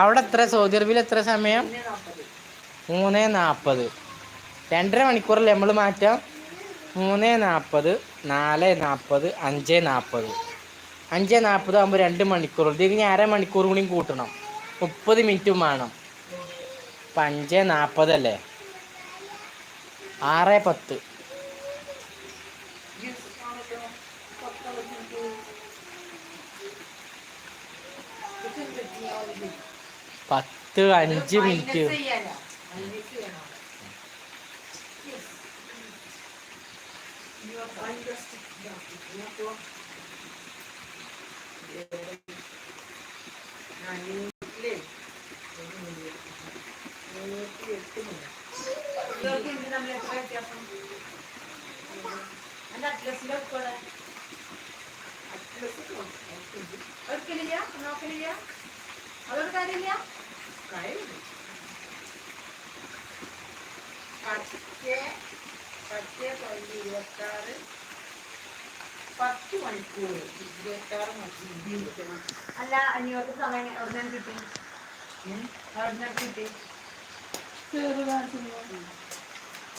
അവിടെ എത്ര? സൗദി അറേബ്യയിൽ എത്ര സമയം? മൂന്ന് നാൽപ്പത് രണ്ടര മണിക്കൂറല്ലേ നമ്മൾ മാറ്റാം? മൂന്ന് നാൽപ്പത് നാല് നാൽപ്പത് അഞ്ച് നാൽപ്പത് അഞ്ച് നാൽപ്പത് ആകുമ്പോൾ രണ്ട് മണിക്കൂർ. ഇതിന് ഇനി അര മണിക്കൂർ കൂടിയും കൂട്ടണം. മുപ്പത് മിനിറ്റും വേണം. അപ്പം അഞ്ച് നാൽപ്പതല്ലേ ആറ് പത്ത്. പത്ത് അഞ്ച് മിനിറ്റ് നോക്കലില്ല നോക്കലില്ല അതൊരു കാര്യമില്ല പത്ത് പത്ത് പതിനഞ്ച് ഇരുപത്താറ് പത്ത് മണിക്കൂർ ഇരുപത്താറ് മണിക്കൂർ അല്ല അഞ്ഞൂറ് സമയം എവിടെ നിന്ന് കിട്ടി എവിടെ കിട്ടി. കിട്ടി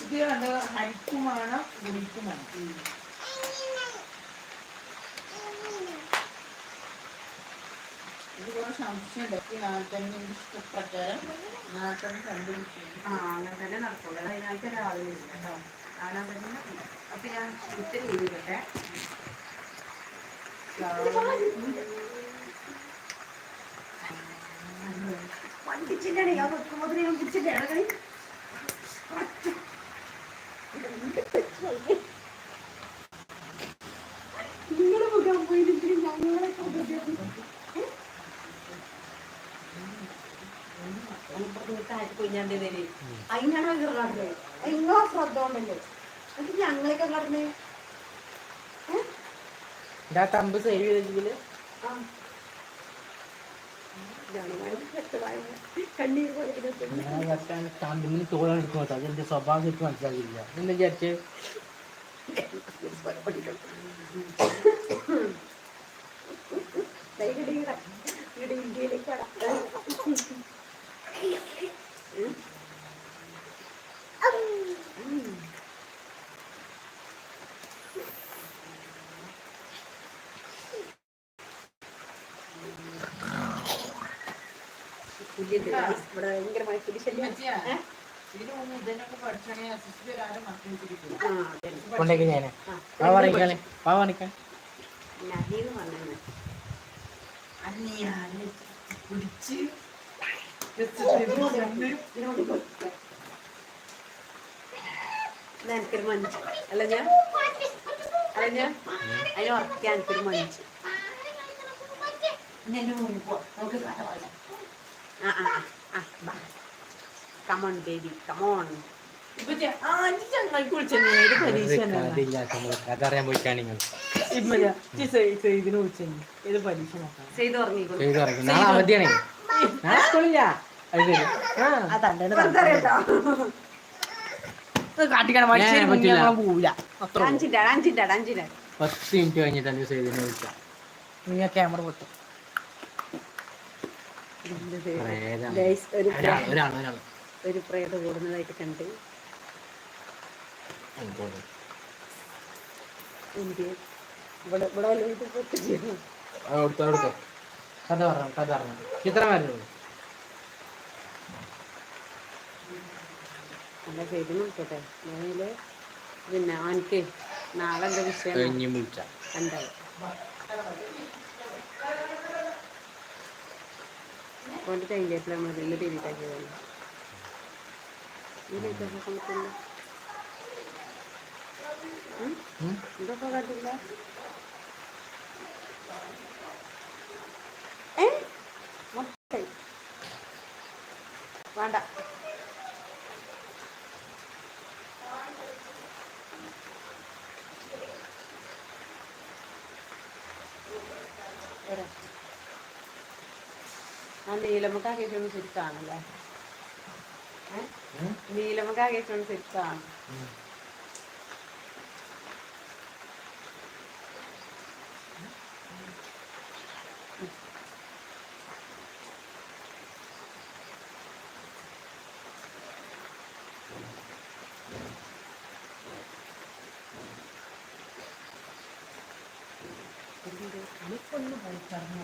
ഇത് കണ്ട്? ഹരിക്കും വേണം ഗുണിക്കും വേണം ഇതുപോലെ സംശയമുണ്ട് ഈ നാട്ടിന്റെ ഇഷ്ടപ്രകാരം നാട്ടിൽ കണ്ടുപിടിച്ചു ആ അങ്ങനെ തന്നെ നടക്കുള്ളൂ. രാവിലെ കേട്ടോ. കാണാൻ പറ്റുന്ന അപ്പൊ ഞാൻ ഇത്തിരി ചെയ്തിട്ടെ വണ്ടിച്ചിട്ടാണ് ഞാൻ വെക്കുമ്പോൾ ഞാൻ പിടിച്ചിട്ടാണ് കളി നിങ്ങളെ മുഖം പോയിട്ട് ഞങ്ങളെ കുഞ്ഞാന്റെ പേര് അതിനാണ് അവർ കടന്നത് നിങ്ങളെ ശ്രദ്ധ കൊണ്ടല്ലേ? അത് ഞങ്ങളൊക്കെ കടന്നേ? തമ്പ് കണ്ണീർ പോലെ തമ്പിന് അതെന്റെ സ്വഭാവം എനിക്ക് മനസ്സിലാക്കില്ല എന്താ വിചാരിച്ച്? ഇന്ത്യയിലേക്ക് നദീന്ന് പറഞ്ഞത് അന്യാൽ പിടിച്ച് ഇതിനോട് കൊടുക്ക. എന്നാ എനിക്കൊരു മഞ്ച് അല്ല ഞാൻ അല്ല ഞാൻ അതിന് ഉറക്കാൻ എനിക്കൊരു മഞ്ച് നമുക്ക് കഥ പറയാം കമോൺ ബേബി കമോൺ അറിയാൻ പോയിട്ടാണ് നിങ്ങൾ നാളെ അവധിയാണ്. നാളെ സ്കൂളില്ല? പത്ത് മിനിറ്റ് കഴിഞ്ഞിട്ടാണ് ക്യാമറ പൊട്ടും. ഒരു പ്രേത കൂടുന്നതായിട്ട് കണ്ട്. ഇന്ത്യ ഇവിടെ ഇവിടെ വല്ലതും പൊട്ടി ചെയ്യണം അവിടുത്തെ അവിടുത്തെ കഥ പറഞ്ഞു കഥ പറഞ്ഞു. ചിത്രം വരുന്നുള്ളൂ അല്ല ചെയ്ത് നോക്കട്ടെ. ഞാനിൽ പിന്നെ അവനക്ക് നാളെ എന്താ വിഷയം? വിളിച്ച എന്തായി കൊണ്ട് കഴിഞ്ഞിട്ട് നമ്മൾ ഇതൊക്കെ കണ്ടില്ല ഏ? മൊത്തം. വേണ്ട. ആ നീലമുക്ക് ആക്കിയിട്ടുണ്ട് ശരിക്കാണല്ലേ നീലമുക്ക് ആക്കിയിട്ടുണ്ട് ശരിക്കാണ് എനിക്കൊന്ന് പഠിച്ചറിഞ്ഞു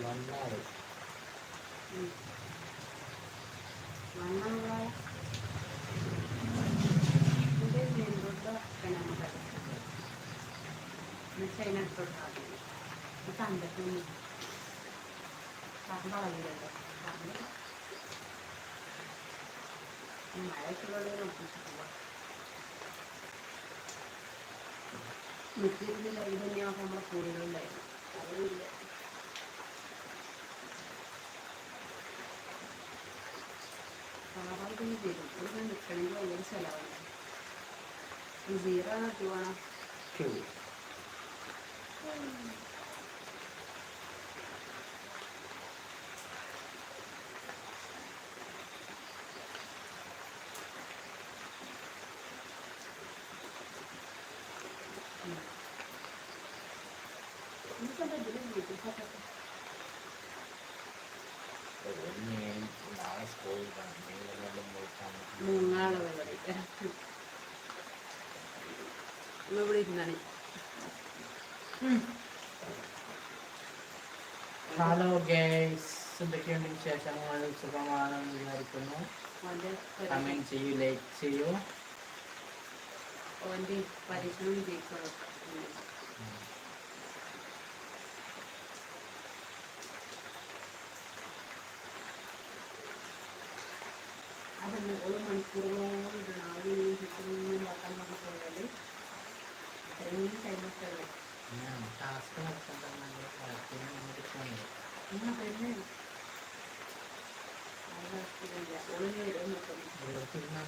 വന്നാൾ മണ്ണുള്ള ഇതിന്റെ നെല്ലുണ്ടോ നമുക്ക് എന്നുവെച്ചാൽ അതിനടുത്തോട്ട് കണ്ടിട്ട് കറണ്ട് വളയില്ലല്ലോ കറണ്ട് മഴയ്ക്കുള്ളത് നോക്കിച്ചിട്ടില്ല മിക്കതിൽ ഇത് തന്നെയാകുമ്പോൾ നമ്മളെ കൂടുതലുണ്ടായിരുന്നു അതുമില്ല ఇది రాదు മൂന്നാൾ പരിപാടി ഇവിടെ ഇരുന്നാണ്. ഹലോ ഗേസ് എന്തൊക്കെയുണ്ട് വിശേഷങ്ങൾ? സുഖമാണെന്ന് വിചാരിക്കുന്നു. കമന്റ് ചെയ്യൂ ലൈക്ക് ചെയ്യൂ. ഓന്റെ പരീക്ഷണം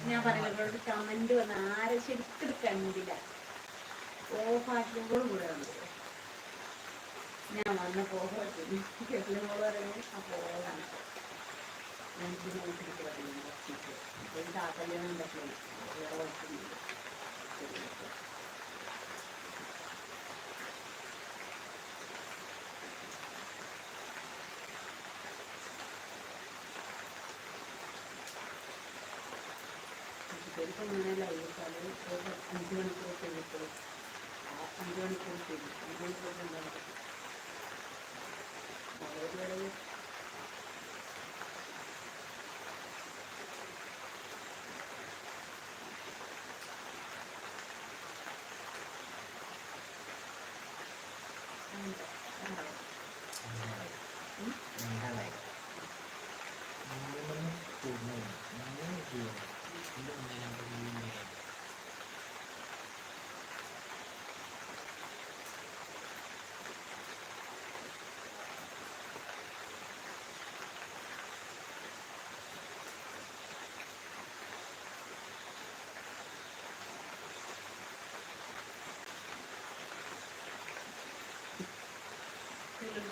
ഞാൻ പറയുന്നത് കമന്റ് വന്ന ആരെ ശരിക്കും കണ്ടില്ല ഓഫാക്കിയപ്പോൾ കൂടെ വന്നത് ഞാൻ വന്നപ്പോ എപ്പോഴും പറയുന്നത് ആ പോകാണ് ഞാൻ വീട്ടിലേക്ക് പറയുന്നത് ഒരു താത്തല്യാണം ശരിക്കും ഇങ്ങനെ ലൈവ് ഒരു അഞ്ച് മണിക്കൂർ കഴിഞ്ഞപ്പോൾ അഞ്ച് മണിക്കൂർ കഴിഞ്ഞു അഞ്ച് മണിക്കൂർ ഉണ്ടാവും വളരെ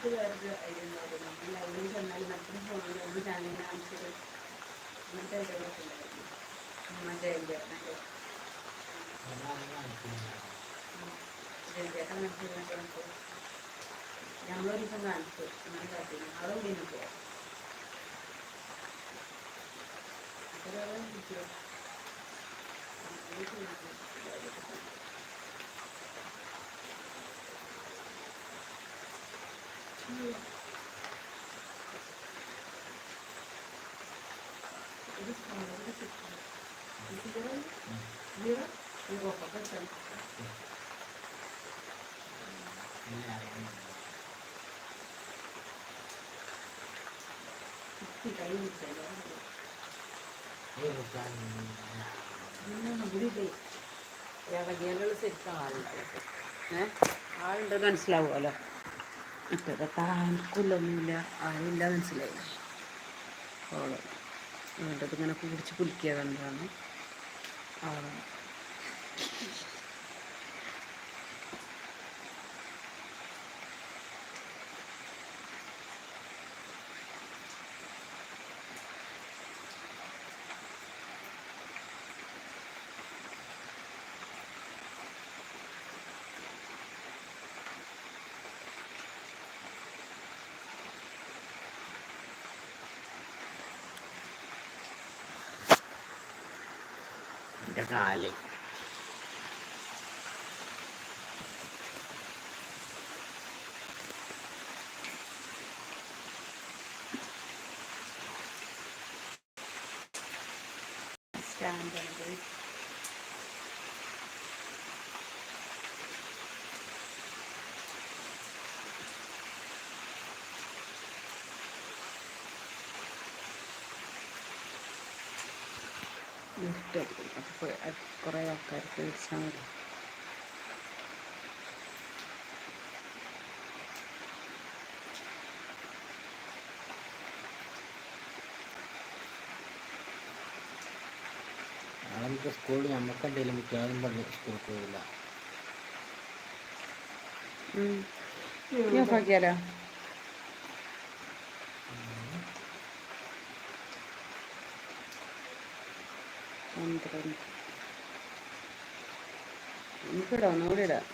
ചിലർക്ക് വേറൊരു ഐഡിയ ഉണ്ടായിരുന്നു നമ്മൾ ലൈബ്രറി ചെന്നാൽ മറ്റൊരു ഫോണിൽ നമ്മൾ ചാനലിനെ കാണിച്ചത് അങ്ങനത്തെ ഐഡിയകളൊക്കെ ഉണ്ടായിരുന്നു. മറ്റേ ഐഡിയ ജനചേട്ടൻ മനസ്സിലാക്കി നമുക്ക് നമ്മളൊരു ദിവസം കാണിച്ചു. അങ്ങനെ കാട്ടിയിരുന്നു ആളെ ഉള്ളിൽ പോവാം. അതൊരാളെ കിട്ടിയോ ഇളകിയാലുള്ള ശരിക്കും ആളുണ്ടാവും ഏ ആളുണ്ടെന്ന് മനസ്സിലാവുമല്ലോ മറ്റേതൊക്കെ ആൾക്കുള്ളൊന്നുമില്ല ആരുമില്ല മനസ്സിലായി. അവൾ എന്നിട്ട് ഇങ്ങനെ കുടിച്ച് കുലിക്കുക കണ്ടാണ് അവൾ Nagalit. ഇഷ്ടം അപ്പോൾ കുറേ ആൾക്കാർക്ക് വിളിച്ചാൽ മതി നമുക്ക് സ്കൂളിൽ നമുക്ക് എന്തെങ്കിലും മിക്കവാറും പറഞ്ഞ് സ്കൂളിൽ പോയില്ല. ഞാൻ നോക്കിയാലോ പന്ത്രണ്ട് നമുക്കിടാം ഒന്നുകൂടി ഇടാം.